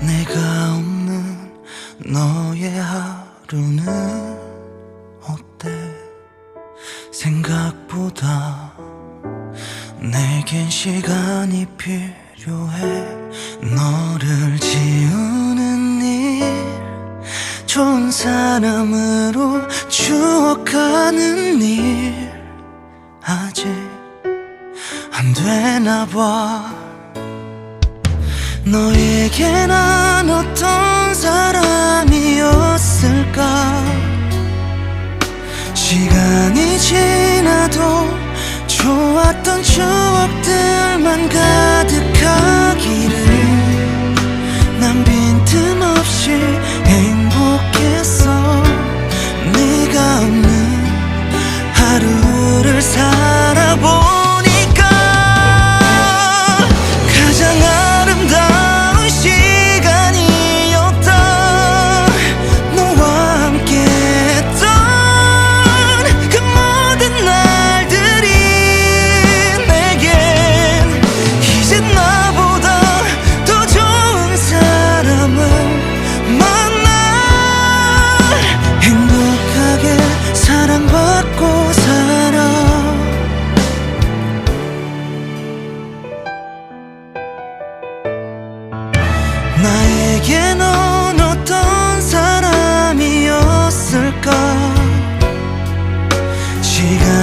내가 없는 너의 하루는 어때? 생각보다 내겐 시간이 필요해. 너를 지우는 일 좋은 사람으로 추억하는 일. 아직 안 되나 봐. 너에게 난 어떤 사람이었을까? 시간이 지나도 좋았던 추억들 나에게 넌 어떤 사람이었을까? 시간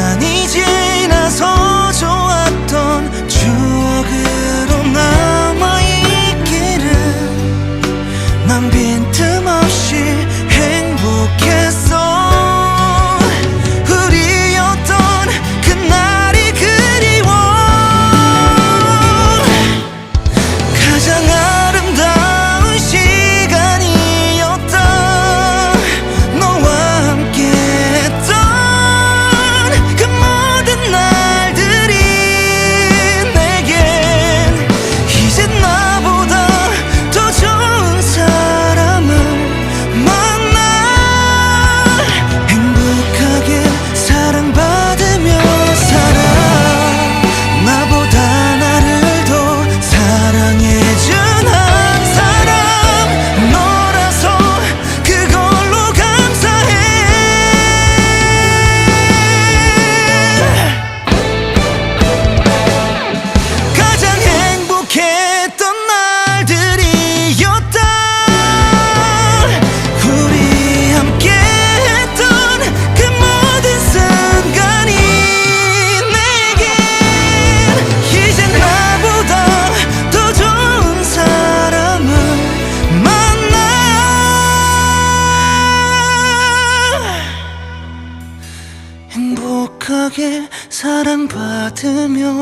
행복하게 사랑받으며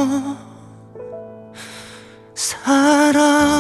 살아